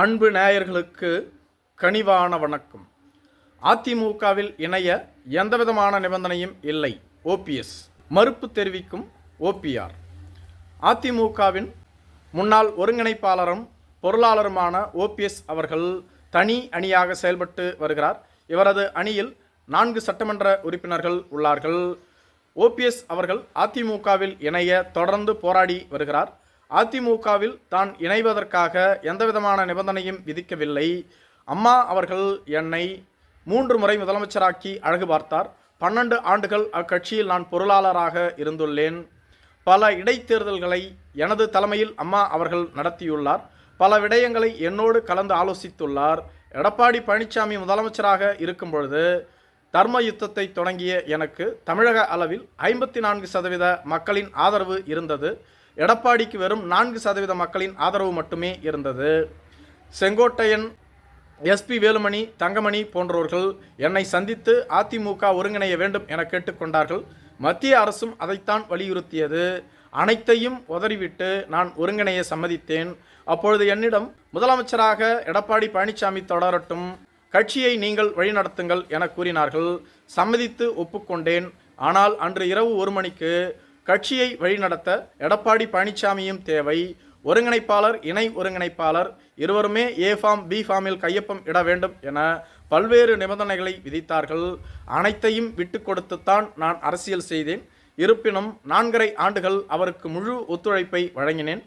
அன்பு நேயர்களுக்கு கனிவான வணக்கம். அதிமுகவில் இணைய எந்தவிதமான நிபந்தனையும் இல்லை ஓபிஎஸ் மறுப்பு தெரிவிக்கும் ஓபிஆர் அதிமுகவின் முன்னாள் ஒருங்கிணைப்பாளரும் பொருளாளருமான ஓபிஎஸ் அவர்கள் தனி அணியாக செயல்பட்டு வருகிறார். இவரது அணியில் நான்கு சட்டமன்ற உறுப்பினர்கள் உள்ளார்கள். ஓபிஎஸ் அவர்கள் அதிமுகவில் இணைய தொடர்ந்து போராடி வருகிறார். அதிமுகவில் தான் இணைவதற்காக எந்தவிதமான நிபந்தனையும் விதிக்கவில்லை. அம்மா அவர்கள் என்னை மூன்று முறை முதலமைச்சராக்கி அழகு பார்த்தார். பன்னெண்டு ஆண்டுகள் அக்கட்சியில் நான் பொருளாளராக இருந்துள்ளேன். பல இடைத்தேர்தல்களை எனது தலைமையில் அம்மா அவர்கள் நடத்தியுள்ளார். பல விடயங்களை என்னோடு கலந்து ஆலோசித்துள்ளார். எடப்பாடி பழனிசாமி முதலமைச்சராக இருக்கும் பொழுது தர்ம யுத்தத்தை தொடங்கிய எனக்கு தமிழக அளவில் ஐம்பத்தி நான்கு சதவீத மக்களின் ஆதரவு இருந்தது. எடப்பாடிக்கு வெறும் நான்கு சதவீத மக்களின் ஆதரவு மட்டுமே இருந்தது. செங்கோட்டையன் எஸ்பி வேலுமணி தங்கமணி போன்றவர்கள் என்னை சந்தித்து அதிமுக ஒருங்கிணைய வேண்டும் என கேட்டுக்கொண்டார்கள். மத்திய அரசும் அதைத்தான் வலியுறுத்தியது. அனைத்தையும் உதறிவிட்டு நான் ஒருங்கிணைய சம்மதித்தேன். அப்பொழுது என்னிடம் முதலமைச்சராக எடப்பாடி பழனிசாமி தொடரட்டும் கட்சியை நீங்கள் வழிநடத்துங்கள் என கூறினார்கள். சம்மதித்து ஒப்புக்கொண்டேன். ஆனால் அன்று இரவு ஒரு மணிக்கு கட்சியை வழிநடத்த எடப்பாடி பழனிசாமியும் தேவை. ஒருங்கிணைப்பாளர் இணை ஒருங்கிணைப்பாளர் இருவருமே ஏ ஃபார்ம் பி ஃபார்மில் கையொப்பம் இட வேண்டும் என பல்வேறு நிபந்தனைகளை விதித்தார்கள். அனைத்தையும் விட்டு கொடுத்துத்தான் நான் அரசியல் செய்தேன். இருப்பினும் நான்கரை ஆண்டுகள் அவருக்கு முழு ஒத்துழைப்பை வழங்கினேன்.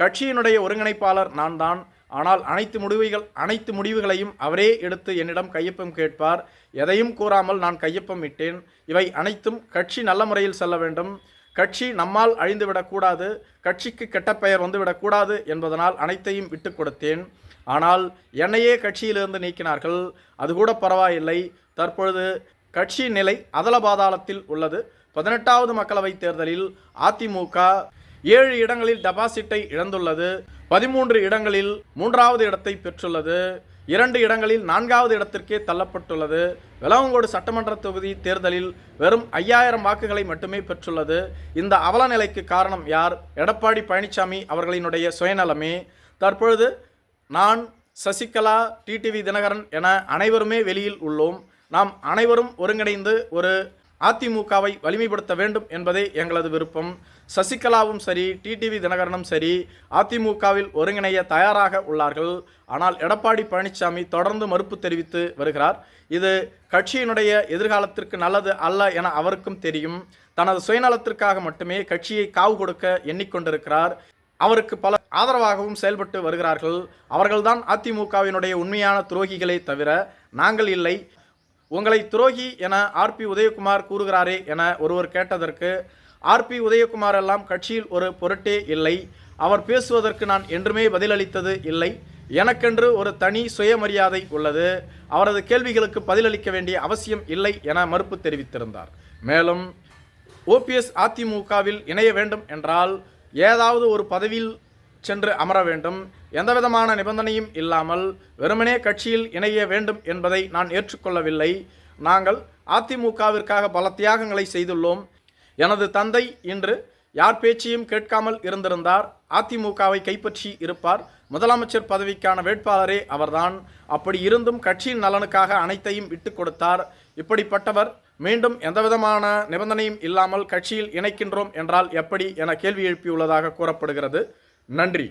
கட்சியினுடைய ஒருங்கிணைப்பாளர் நான் தான். ஆனால் அனைத்து முடிவுகள் அனைத்து முடிவுகளையும் அவரே எடுத்து என்னிடம் கையொப்பம் கேட்பார். எதையும் கூறாமல் நான் கையொப்பம் இட்டேன். இவை அனைத்தும் கட்சி நல்ல முறையில் செல்ல வேண்டும். கட்சி நம்மால் அழிந்துவிடக்கூடாது கட்சிக்கு கெட்ட பெயர் வந்துவிடக்கூடாது என்பதனால் அனைத்தையும் விட்டு கொடுத்தேன். ஆனால் என்னையே கட்சியிலிருந்து நீக்கினார்கள். அது கூட பரவாயில்லை. தற்பொழுது கட்சி நிலை அதல பாதாளத்தில் உள்ளது. பதினெட்டாவது மக்களவைத் தேர்தலில் அதிமுக ஏழு இடங்களில் டெபாசிட்டை இழந்துள்ளது. பதிமூன்று இடங்களில் மூன்றாவது இடத்தை பெற்றுள்ளது. இரண்டு இடங்களில் நான்காவது இடத்திற்கே தள்ளப்பட்டுள்ளது. விளவங்கோடு சட்டமன்ற தொகுதி தேர்தலில் வெறும் ஐயாயிரம் வாக்குகளை மட்டுமே பெற்றுள்ளது. இந்த அவல நிலைக்கு காரணம் யார்? எடப்பாடி பழனிசாமி அவர்களினுடைய சுயநலமே. தற்பொழுது நான் சசிகலா டிடிவி தினகரன் என அனைவருமே வெளியில் உள்ளோம். நாம் அனைவரும் ஒருங்கிணைந்து ஒரு அதிமுகவை வலிமைப்படுத்த வேண்டும் என்பதே எங்களது விருப்பம். சசிகலாவும் சரி டிடிவி தினகரனும் சரி அதிமுகவில் ஒருங்கிணைய தயாராக உள்ளார்கள். ஆனால் எடப்பாடி பழனிசாமி தொடர்ந்து மறுப்பு தெரிவித்து வருகிறார். இது கட்சியினுடைய எதிர்காலத்திற்கு நல்லது அல்ல என அவருக்கும் தெரியும். தனது சுயநலத்திற்காக மட்டுமே கட்சியை காவு கொடுக்க எண்ணிக்கொண்டிருக்கிறார். அவருக்கு பல ஆதரவாகவும் செயல்பட்டு வருகிறார்கள். அவர்கள்தான் அதிமுகவினுடைய உண்மையான துரோகிகளே தவிர நாங்கள் இல்லை. உங்களை துரோகி என ஆர்பி உதயகுமார் கூறுகிறாரே என ஒருவர் கேட்டதற்கு ஆர்பி உதயகுமார் எல்லாம் கட்சியில் ஒரு பொருட்டே இல்லை. அவர் பேசுவதற்கு நான் என்றுமே பதிலளித்தது இல்லை. எனக்கென்று ஒரு தனி சுயமரியாதை உள்ளது. அவரது கேள்விகளுக்கு பதிலளிக்க வேண்டிய அவசியம் இல்லை என மறுப்பு தெரிவித்திருந்தார். மேலும் ஓபிஎஸ் அதிமுகவில் இணைய வேண்டும் என்றால் ஏதாவது ஒரு பதவியில் சென்று அமர வேண்டும். எந்தவிதமான நிபந்தனையும் இல்லாமல் வெறுமனே கட்சியில் இணைய வேண்டும் என்பதை நான் ஏற்றுக்கொள்ளவில்லை. நாங்கள் அதிமுகவிற்காக பல தியாகங்களை செய்துள்ளோம். எனது தந்தை இன்று யார் பேச்சையும் கேட்காமல் இருந்திருந்தார். அதிமுகவை கைப்பற்றி இருப்பார். முதலமைச்சர் பதவிக்கான வேட்பாளரே அவர்தான். அப்படி இருந்தும் கட்சியின் நலனுக்காக அனைத்தையும் விட்டு கொடுத்தார். இப்படிப்பட்டவர் மீண்டும் எந்தவிதமான நிபந்தனையும் இல்லாமல் கட்சியில் இணைக்கின்றோம் என்றால் எப்படி என கேள்வி எழுப்பியுள்ளதாக கூறப்படுகிறது. நன்றி.